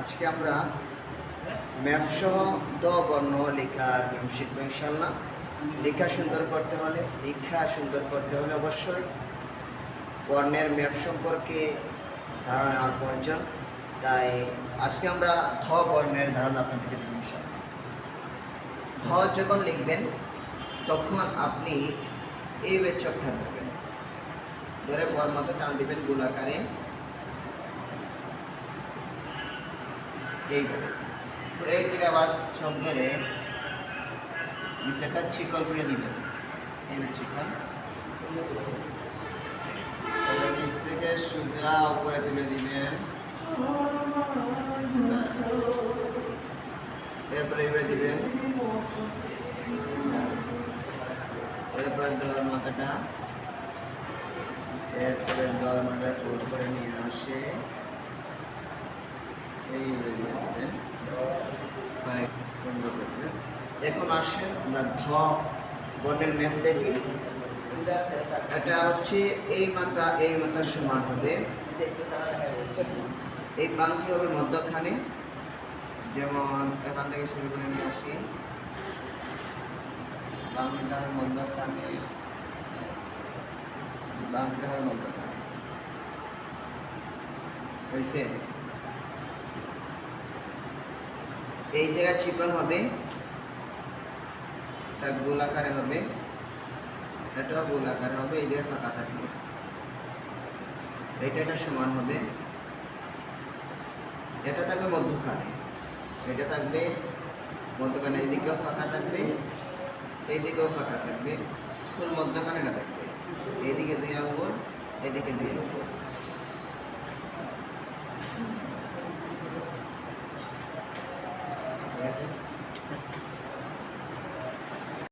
আজকে আমরা ম্যাপ সহ দ বর্ণ লেখার নিয়ম শিখব ইনশাল্লাহ লেখা সুন্দর করতে হলে, লেখা সুন্দর করতে হলে অবশ্যই বর্ণের ম্যাপ সম্পর্কে ধারণা নেওয়ার প্রয়োজন। তাই আজকে আমরা ধ বর্ণের ধারণা আপনাদেরকে দেবো ইনশাল্লাহ ধ যখন লিখবেন, তখন আপনি এই চোখটা ধরবেন ধরে বর মতো টান দিবেন গোলাকারে। এইভাবে এই জায়গায় আবার চোখ ধরে নিচেটা চিকন করে দিবেন এবার নিচ থেকে সোজা উপরে তুলে দিবেন এরপরে এইভাবে দিবেন এরপরে দেওয়ার মাথাটা। এরপরে দেওয়ার মাথাটা চোর করে নিয়ে আসে। এইভাবে। এখন আসেন আমরা ধ, বর্ণের ম্যাপ দেখি। এটা হচ্ছে এই মাথা, এই মাথার সমান হবে। এই পাঙ্কি হবে মধ্যখানে। যেমন এখান থেকে শুরু করে নিয়ে আসি। বাংলার মধ্যখানে। বাংলার মধ্যখানে। হয়েছে? এই জায়গা চিকন হবে, এটা গোলাকারে হবে, এটাও গোলাকারে হবে, এই জায়গায় ফাঁকা থাকবে। এটা এটা সমান হবে। এটা থাকবে মধ্যখানে, এটা থাকবে মধ্যখানে এইদিকেও ফাঁকা থাকবে এইদিকেও ফাঁকা থাকবে, ফুল মধ্যখানে এটা থাকবে। এইদিকে দুই আঙ্গুল, এইদিকে দুই আঙ্গুল। Yes.